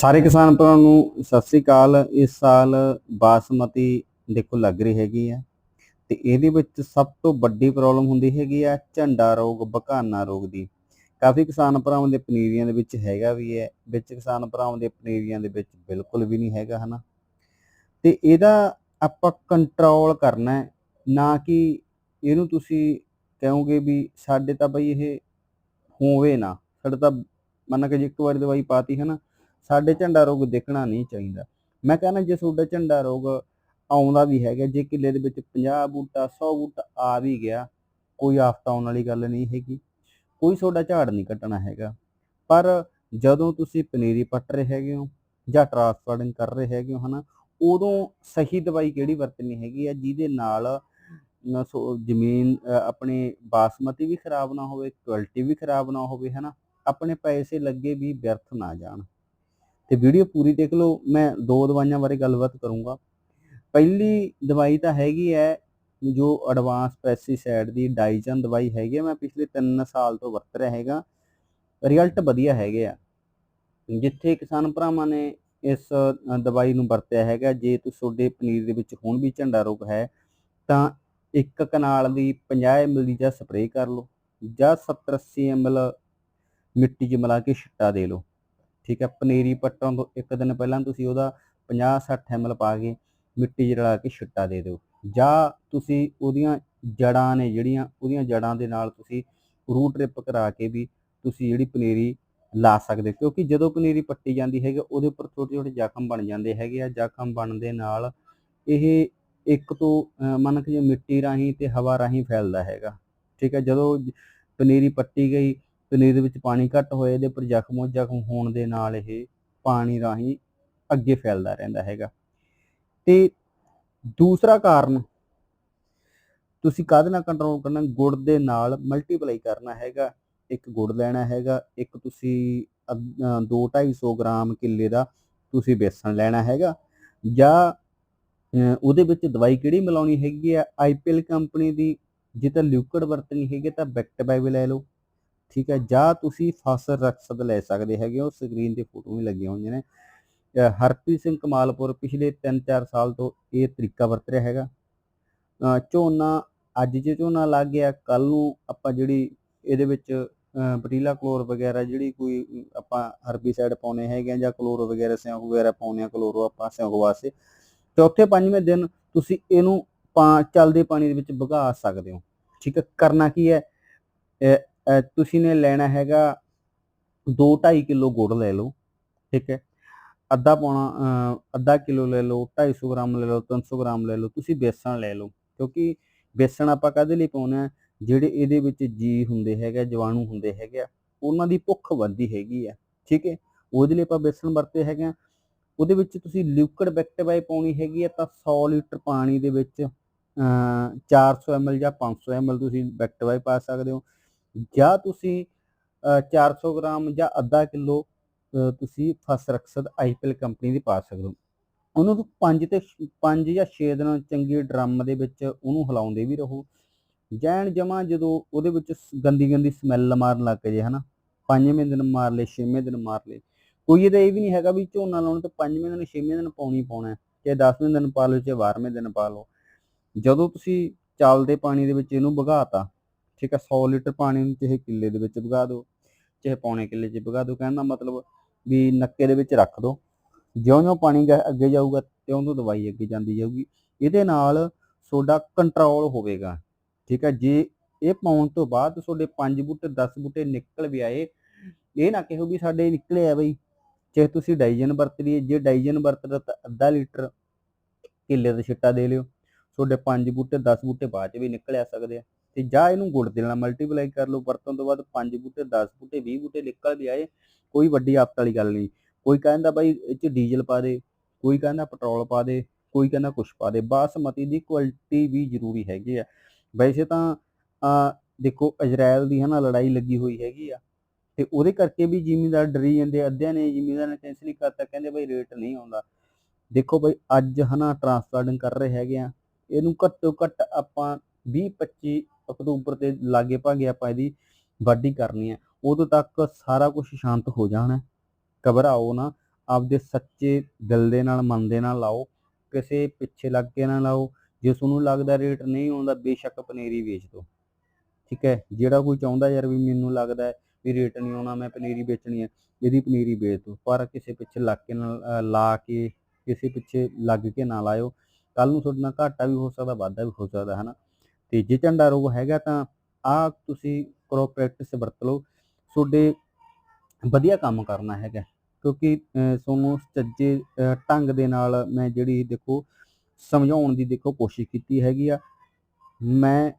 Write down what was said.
ਸਾਰੇ ਕਿਸਾਨ ਭਰਾਵਾਂ ਨੂੰ ਸਤਿ ਸ੍ਰੀ ਅਕਾਲ। ਇਸ ਸਾਲ ਬਾਸਮਤੀ ਦੇਖੋ ਲੱਗ ਰਹੀ ਹੈਗੀ ਆ ਤੇ ਇਹਦੇ ਵਿੱਚ ਸਭ ਤੋਂ ਵੱਡੀ ਪ੍ਰੋਬਲਮ ਹੁੰਦੀ ਹੈਗੀ ਆ ਝੰਡਾ ਰੋਗ, ਬਕਾਨਾ ਰੋਗ ਦੀ। ਕਾਫੀ ਕਿਸਾਨ ਭਰਾਵਾਂ ਦੇ ਪਨੀਰੀਆਂ ਦੇ ਵਿੱਚ ਹੈਗਾ ਵੀ ਹੈ, ਵਿੱਚ ਕਿਸਾਨ ਭਰਾਵਾਂ ਦੇ ਪਨੀਰੀਆਂ ਦੇ ਵਿੱਚ ਬਿਲਕੁਲ ਵੀ ਨਹੀਂ ਹੈਗਾ ਹਨਾ। ਤੇ ਇਹਦਾ ਆਪਾਂ ਕੰਟਰੋਲ ਕਰਨਾ ਹੈ, ਨਾ ਕਿ ਇਹਨੂੰ ਤੁਸੀਂ ਕਹੋਗੇ ਵੀ ਸਾਡੇ ਤਾਂ ਬਈ ਇਹ ਹੋਵੇ ਨਾ। ਸਾਡੇ ਤਾਂ ਮੰਨ ਕੇ ਜੇ ਇੱਕ ਵਾਰੀ ਦਵਾਈ ਪਾਤੀ ਹੈ ਨਾ ਸਾਡੇ ਝੰਡਾ ਰੋਗ ਦੇਖਣਾ ਨਹੀਂ ਚਾਹੀਦਾ। ਮੈਂ ਕਹਿੰਦਾ ਜੇ ਤੁਹਾਡਾ ਝੰਡਾ ਰੋਗ ਆਉਂਦਾ ਵੀ ਹੈਗਾ, ਜੇ ਕਿੱਲੇ ਦੇ ਵਿੱਚ 50 ਬੂਟਾ 100 ਬੂਟਾ ਆ ਵੀ ਗਿਆ, ਕੋਈ ਆਫਤ ਆਉਣ ਵਾਲੀ ਗੱਲ ਨਹੀਂ ਹੈਗੀ। ਕੋਈ ਤੁਹਾਡਾ ਝਾੜ ਨਹੀਂ ਕੱਟਣਾ ਹੈਗਾ। ਪਰ ਜਦੋਂ ਤੁਸੀਂ ਪਨੀਰੀ ਪੱਟ ਰਹੇ ਹੈਗੇ ਹੋ ਜਾਂ ਟਰਾਂਸਪਲਾਂਟਿੰਗ ਕਰ ਰਹੇ ਹੈਗੇ ਹੋ, ਹਨਾ, ਉਦੋਂ ਸਹੀ ਦਵਾਈ ਕਿਹੜੀ ਵਰਤਣੀ ਹੈਗੀ ਆ ਜਿਹਦੇ ਨਾਲ ਸੋ, ਜ਼ਮੀਨ ਆਪਣੇ ਬਾਸਮਤੀ ਵੀ ਖਰਾਬ ਨਾ ਹੋਵੇ, ਕੁਆਲਿਟੀ ਵੀ ਖਰਾਬ ਨਾ ਹੋਵੇ, ਹਨਾ, ਆਪਣੇ ਪੈਸੇ ਲੱਗੇ ਵੀ ਵਿਅਰਥ ਨਾ ਜਾਣ। ਤੇ ਵੀਡੀਓ ਪੂਰੀ ਦੇਖ ਲਓ, ਮੈਂ ਦੋ ਦਵਾਈਆਂ ਬਾਰੇ ਗੱਲਬਾਤ ਕਰੂੰਗਾ। ਪਹਿਲੀ ਦਵਾਈ ਤਾਂ ਹੈਗੀ ਹੈ ਜੋ ਐਡਵਾਂਸ ਪੈਸਟੀਸਾਈਡ ਦੀ ਡਾਈਜਨ ਦਵਾਈ ਹੈਗੀ ਹੈ ਮੈਂ ਪਿਛਲੇ 3 ਸਾਲ ਤੋਂ ਵਰਤ ਰਿਹਾ ਹੈਗਾ। ਰਿਜ਼ਲਟ ਵਧੀਆ ਹੈਗੇ ਆ। ਜਿੱਥੇ ਕਿਸਾਨ ਭਰਾਵਾਂ ਨੇ ਇਸ ਦਵਾਈ ਨੂੰ ਵਰਤਿਆ ਹੈਗਾ, ਜੇ ਤੁਸੀਂ ਤੁਹਾਡੇ ਪਨੀਰ ਦੇ ਵਿੱਚ ਹੁਣ ਵੀ ਝੰਡਾ ਰੋਗ ਹੈ, ਤਾਂ ਇੱਕ ਕਨਾਲ ਦੀ 50 ml ਦੀ ਜਾਂ ਸਪਰੇਅ ਕਰ ਲਓ, ਜਾਂ 70 80 ml ਮਿੱਟੀ 'ਚ ਮਿਲਾ ਕੇ ਛਿੱਟਾ ਦੇ ਲਓ। ਠੀਕ ਹੈ, ਪਨੀਰੀ ਪੱਟਣ ਤੋਂ ਇੱਕ ਦਿਨ ਪਹਿਲਾਂ ਤੁਸੀਂ ਉਹਦਾ 50 60 ml ਪਾ ਕੇ ਮਿੱਟੀ 'ਚ ਰਲਾ ਕੇ ਛਿੱਟਾ ਦੇ ਦਿਓ ਜਾਂ ਤੁਸੀਂ ਉਹਦੀਆਂ ਜੜਾਂ ਨੇ ਜਿਹੜੀਆਂ, ਉਹਦੀਆਂ ਜੜਾਂ ਦੇ ਨਾਲ ਤੁਸੀਂ ਰੂਟ ਟ੍ਰਿਪ ਕਰਾ ਕੇ ਵੀ ਤੁਸੀਂ ਜਿਹੜੀ ਪਨੀਰੀ ਲਾ ਸਕਦੇ ਹੋ। ਕਿਉਂਕਿ ਜਦੋਂ ਪਨੀਰੀ ਪੱਟੀ ਜਾਂਦੀ ਹੈਗੀ, ਉਹਦੇ ਉੱਪਰ ਛੋਟੇ ਛੋਟੇ ਜ਼ਖਮ ਬਣ ਜਾਂਦੇ ਹੈਗੇ ਆ ਜ਼ਖਮ ਬਣਨ ਦੇ ਨਾਲ ਇਹ ਇੱਕ ਤੋਂ ਮੰਨ ਕੇ ਜੇ ਮਿੱਟੀ ਰਾਹੀਂ ਤੇ ਹਵਾ ਰਾਹੀਂ ਫੈਲਦਾ ਹੈਗਾ ਠੀਕ ਹੈ, ਜਦੋਂ ਪਨੀਰੀ ਪੱਟੀ ਗਈ ਪਨੀਰ ਦੇ ਵਿੱਚ ਪਾਣੀ ਘੱਟ ਹੋਏ ਦੇ ਉੱਪਰ ਜ਼ਖਮੋ ਜ਼ਖਮ ਹੋਣ ਦੇ ਨਾਲ ਇਹ ਪਾਣੀ ਰਾਹੀਂ ਅੱਗੇ ਫੈਲਦਾ ਰਹਿੰਦਾ ਹੈਗਾ। ਤੇ ਦੂਸਰਾ ਕਾਰਨ, ਤੁਸੀਂ ਕਾਹਦੇ ਨਾਲ ਕੰਟਰੋਲ ਕਰਨਾ? ਗੁੜ ਦੇ ਨਾਲ ਮਲਟੀਪਲਾਈ ਕਰਨਾ ਹੈਗਾ। ਇੱਕ ਗੁੜ ਲੈਣਾ ਹੈਗਾ, ਇੱਕ ਤੁਸੀਂ 2-250 ਗ੍ਰਾਮ ਕਿੱਲੇ ਦਾ ਤੁਸੀਂ ਬੇਸਣ ਲੈਣਾ ਹੈਗਾ। ਜਾਂ ਉਹਦੇ ਵਿੱਚ ਦਵਾਈ ਕਿਹੜੀ ਮਿਲਾਉਣੀ ਹੈਗੀ ਆ? ਆਈਪੀਐਲ ਕੰਪਨੀ ਦੀ, ਜੇ ਤਾਂ ਲਿਕੁਇਡ ਵਰਤਣੀ ਹੈਗੀ ਤਾਂ ਬੈਕਟਬਾਈ ਲੈ ਲਓ। ਠੀਕ ਹੈ ਜਾਂ ਤੁਸੀਂ ਫਾਸਰ ਰਕਸਦ ਲੈ ਸਕਦੇ ਹੈਗੇ ਹੋ ਸਕਰੀਨ ਤੇ ਫੋਟੋ ਵੀ ਲੱਗੀਆਂ ਹੋਈਆਂ ਨੇ। ਹਰਪ੍ਰੀਤ ਸਿੰਘ ਕਮਾਲਪੁਰ ਪਿਛਲੇ 3-4 ਸਾਲ ਤੋਂ ਇਹ ਤਰੀਕਾ ਵਰਤ ਰਿਹਾ ਹੈਗਾ। ਝੋਨਾ ਅੱਜ ਜੇ ਝੋਨਾ ਲੱਗ ਗਿਆ ਕੱਲ ਨੂੰ ਆਪਾਂ ਜਿਹੜੀ ਇਹਦੇ ਵਿੱਚ ਪਟੀਲਾ ਕਲੋਰ ਵਗੈਰਾ ਜਿਹੜੀ ਕੋਈ ਅਮ, ਆਪਾਂ ਹਰਬੀਸਾਈਡ ਪਾਉਣੇ ਹੈਗੇ ਆ ਜਾਂ ਕਲੋਰੋ ਵਗੈਰਾ ਸਿਉਂਕ ਵਗੈਰਾ ਪਾਉਣੇ ਆ ਕਲੋਰੋ ਆਪਾਂ ਸਿਉਂਕ ਵਾਸਤੇ ਚੌਥੇ ਪੰਜਵੇਂ ਦਿਨ ਤੁਸੀਂ ਇਹਨੂੰ ਪਾ ਚੱਲਦੇ ਪਾਣੀ ਦੇ ਵਿੱਚ ਭਗਾ ਸਕਦੇ ਹੋ। ਠੀਕ ਹੈ ਕਰਨਾ ਕੀ ਹੈ? ਤੁਸੀਂ ਨੇ ਲੈਣਾ ਹੈਗਾ 2.5 ਕਿਲੋ ਗੁੜ ਲੈ ਲਓ, ਠੀਕ ਹੈ। ਅੱਧਾ ਪੌਣਾ ਅੱਧਾ ਕਿਲੋ ਲੈ ਲਓ 250 ਗ੍ਰਾਮ ਲੈ ਲਓ 300 ਗ੍ਰਾਮ ਲੈ ਲਓ, ਤੁਸੀਂ ਬੇਸਣ ਲੈ ਲਓ, ਕਿਉਂਕਿ ਬੇਸਣ ਆਪਾਂ ਕਾਹਦੇ ਲਈ ਪਾਉਂਦੇ ਆ ਜਿਹੜੇ ਇਹਦੇ ਵਿੱਚ ਜੀ ਹੁੰਦੇ ਹੈਗੇ, ਜਵਾਣੂ ਹੁੰਦੇ ਹੈਗੇ ਆ, ਉਹਨਾਂ ਦੀ ਭੁੱਖ ਵੱਧਦੀ ਹੈਗੀ ਆ, ਠੀਕ ਹੈ। ਉਹਦੇ ਲਈ ਆਪਾਂ ਬੇਸਣ ਵਰਤੇ ਹੈਗੇ ਆ। ਉਹਦੇ ਵਿੱਚ ਤੁਸੀਂ ਲਿਕੁਇਡ ਬੈਕਟੀਰੀਆ ਪਾਉਣੀ ਹੈਗੀ ਆ ਤਾਂ 100 ਲੀਟਰ ਪਾਣੀ ਦੇ ਵਿੱਚ, ਅਹ 400 ml ਜਾਂ 500 ml ਤੁਸੀਂ ਬੈਕਟੀਰੀਆ ਪਾ ਸਕਦੇ ਹੋ। ਜਾਂ ਤੁਸੀਂ ਅਹ 400 ਗ੍ਰਾਮ ਜਾਂ ਅੱਧਾ ਕਿਲੋ ਤੁਸੀਂ ਫਸਰਕਸਦ ਆਈਪੀਐਲ ਕੰਪਨੀ ਦੀ ਪਾ ਸਕਦੇ ਹੋ। ਉਹਨੂੰ 5 ਤੇ 5 ਜਾਂ 6 ਦਿਨ ਚੰਗੇ ਡਰਮ ਦੇ ਵਿੱਚ ਉਹਨੂੰ ਹਿਲਾਉਂਦੇ ਵੀ ਰਹੋ। ਜੈਨ ਜਮਾ ਜਦੋਂ ਉਹਦੇ ਵਿੱਚ ਗੰਦੀ ਗੰਦੀ ਸਮੈਲ ਮਾਰਨ ਲੱਗ ਜੇ, ਹਨਾ। ਪੰਜਵੇਂ ਦਿਨ ਮਾਰ ਲਏ, ਛੇਵੇਂ ਦਿਨ ਮਾਰ ਲਏ। ਕੋਈ ਇਹਦਾ ਇਹ ਵੀ ਨਹੀਂ ਹੈਗਾ ਵੀ ਝੋਨਾ ਲਾਉਣ ਤੋਂ ਪੰਜਵੇਂ ਦਿਨ, ਛੇਵੇਂ ਦਿਨ ਪਾਉਣੀ ਪਾਉਣਾ, ਚਾਹੇ 10ਵੇਂ ਦਿਨ ਪਾ ਲਓ, ਚਾਹੇ 12ਵੇਂ ਦਿਨ ਪਾ ਲਓ। ਜਦੋਂ ਤੁਸੀਂ ਚੱਲਦੇ ਪਾਣੀ ਦੇ ਵਿੱਚ ਇਹਨੂੰ ਭਗਾਤਾ ਠੀਕ ਹੈ 100 ਲੀਟਰ ਪਾਣੀ ਨੂੰ ਚਾਹੇ ਕਿੱਲੇ ਦੇ ਵਿੱਚ ਭਗਾ ਦਿਓ, ਚਾਹੇ ਪੌਣੇ ਕਿੱਲੇ 'ਚ ਭਗਾ ਦਿਓ, ਕਹਿਣ ਦਾ ਮਤਲਬ ਵੀ ਨੱਕੇ ਦੇ ਵਿੱਚ ਰੱਖ ਦਿਓ। ਜਿਉਂ-ਜਿਉਂ ਪਾਣੀ ਗਾ- ਅੱਗੇ ਜਾਊਗਾ, ਤਿਉਂ-ਤਿਉਂ ਦਵਾਈ ਅੱਗੇ ਜਾਂਦੀ ਜਾਊਗੀ। ਇਹਦੇ ਨਾਲ ਤੁਹਾਡਾ ਕੰਟਰੋਲ ਹੋਵੇਗਾ, ਠੀਕ ਹੈ ਜੇ ਇਹ ਪਾਉਣ ਤੋਂ ਬਾਅਦ ਤੁਹਾਡੇ 5 ਬੂਟੇ 10 ਬੂਟੇ ਨਿਕਲ ਵੀ ਆਏ, ਇਹ ਨਾ ਕਿਹੋ ਵੀ ਸਾਡੇ ਨਿਕਲੇ ਆ ਬਈ, ਚਾਹੇ ਤੁਸੀਂ ਡਾਈਜਨ ਵਰਤ ਲਈਏ, ਜੇ ਡਾਈਜਨ ਵਰਤਦਾ ਤਾਂ ਅੱਧਾ ਲੀਟਰ ਕਿੱਲੇ ਦਾ ਛਿੱਟਾ ਦੇ ਲਿਓ। ਤੁਹਾਡੇ 5 ਬੂਟੇ 10 ਬੂਟੇ ਬਾਅਦ ਚ ਵੀ ਨਿਕਲ ਆ ਸਕਦੇ ਆ। ਤੇ ਜਾਂ ਇਹਨੂੰ ਗੁੜ ਦੇ ਨਾਲ ਮਲਟੀਪਲਾਈ ਕਰ ਲਓ ਵਰਤਣ ਤੋਂ ਬਾਅਦ 5 ਬੂਟੇ 10 ਬੂਟੇ 20 ਬੂਟੇ ਨਿਕਲ ਵੀ ਆਏ, ਕੋਈ ਵੱਡੀ ਆਫਤ ਵਾਲੀ ਗੱਲ ਨਹੀਂ। ਕੋਈ ਕਹਿੰਦਾ ਬਾਈ ਇਹ ਚ ਡੀਜ਼ਲ ਪਾ ਦੇ, ਕੋਈ ਕਹਿੰਦਾ ਪੈਟਰੋਲ ਪਾ ਦੇ, ਕੋਈ ਕਹਿੰਦਾ ਕੁਛ ਪਾ ਦੇ, ਬਾਸਮਤੀ ਦੀ ਕੁਆਲਿਟੀ ਵੀ ਜ਼ਰੂਰੀ ਹੈਗੀ ਆ। ਵੈਸੇ ਤਾਂ ਆ ਦੇਖੋ ਇਜ਼ਰਾਈਲ ਦੀ ਹਨਾ ਲੜਾਈ ਲੱਗੀ ਹੋਈ ਹੈਗੀ ਆ, ਤੇ ਉਹਦੇ ਕਰਕੇ ਵੀ ਜ਼ਿਮੀਂਦਾਰ ਡਰੀ ਜਾਂਦੇ ਅੱਧਿਆਂ ਨੇ ਜ਼ਿਮੀਂਦਾਰ ਨੇ ਕੈਂਸਲ ਹੀ ਕਰਤਾ, ਕਹਿੰਦੇ ਬਈ ਰੇਟ ਨਹੀਂ ਆਉਂਦਾ। ਦੇਖੋ ਬਈ ਅੱਜ ਹਨਾ ਟਰਾਂਸਪਲਾਂਟਿੰਗ ਕਰ ਰਹੇ ਹੈਗੇ ਆ, ਇਹਨੂੰ ਘੱਟੋ ਘੱਟ ਆਪਾਂ 20 25 ਅਕਤੂਬਰ ਦੇ ਲਾਗੇ ਭਾਗੇ ਆਪਾਂ ਇਹਦੀ ਵਾਢੀ ਕਰਨੀ ਹੈ, ਉਦੋਂ ਤੱਕ ਸਾਰਾ ਕੁਝ ਸ਼ਾਂਤ ਹੋ ਜਾਣਾ ਘਬਰਾਓ ਨਾ, ਆਪਦੇ ਸੱਚੇ ਦਿਲ ਦੇ ਨਾਲ, ਮਨ ਦੇ ਨਾਲ ਲਾਓ, ਕਿਸੇ ਪਿੱਛੇ ਲੱਗ ਕੇ ਨਾ ਲਾਓ, ਜੇ ਤੁਹਾਨੂੰ ਲੱਗਦਾ ਰੇਟ ਨਹੀਂ ਆਉਂਦਾ, ਬੇਸ਼ੱਕ ਪਨੀਰੀ ਵੇਚ ਦਿਓ। ਠੀਕ ਹੈ, ਜਿਹੜਾ ਕੋਈ ਚਾਹੁੰਦਾ ਯਾਰ ਵੀ ਮੈਨੂੰ ਲੱਗਦਾ ਵੀ ਰੇਟ ਨਹੀਂ ਆਉਣਾ, ਮੈਂ ਪਨੀਰੀ ਵੇਚਣੀ ਹੈ, ਇਹਦੀ ਪਨੀਰੀ ਵੇਚ ਦਿਓ, ਪਰ ਕਿਸੇ ਪਿੱਛੇ ਲੱਗ ਕੇ ਨਾ ਲਾ ਕੇ, ਕਿਸੇ ਪਿੱਛੇ ਲੱਗ ਕੇ ਨਾ ਲਾਇਓ। ਕੱਲ ਨੂੰ ਤੁਹਾਡੇ ਨਾਲ ਘਾਟਾ ਵੀ ਹੋ ਸਕਦਾ, ਵਾਧਾ ਵੀ ਹੋ ਸਕਦਾ, ਹਨਾ? ਤੇ ਜੇ ਝੰਡਾ ਰੋਗ ਹੈਗਾ ਤਾਂ ਆ ਤੁਸੀਂ ਕਰੋ ਪ੍ਰੈਕਟਿਸ ਵਰਤ ਲਓ। ਤੁਹਾਡੇ ਵਧੀਆ ਕੰਮ ਕਰਨਾ ਹੈਗਾ, ਕਿਉਂਕਿ ਤੁਹਾਨੂੰ ਸੱਜੇ ਢੰਗ ਦੇ ਨਾਲ ਮੈਂ ਜਿਹੜੀ ਦੇਖੋ ਸਮਝਾਉਣ ਦੀ ਦੇਖੋ ਕੋਸ਼ਿਸ਼ ਕੀਤੀ ਹੈਗੀ ਆ। ਮੈਂ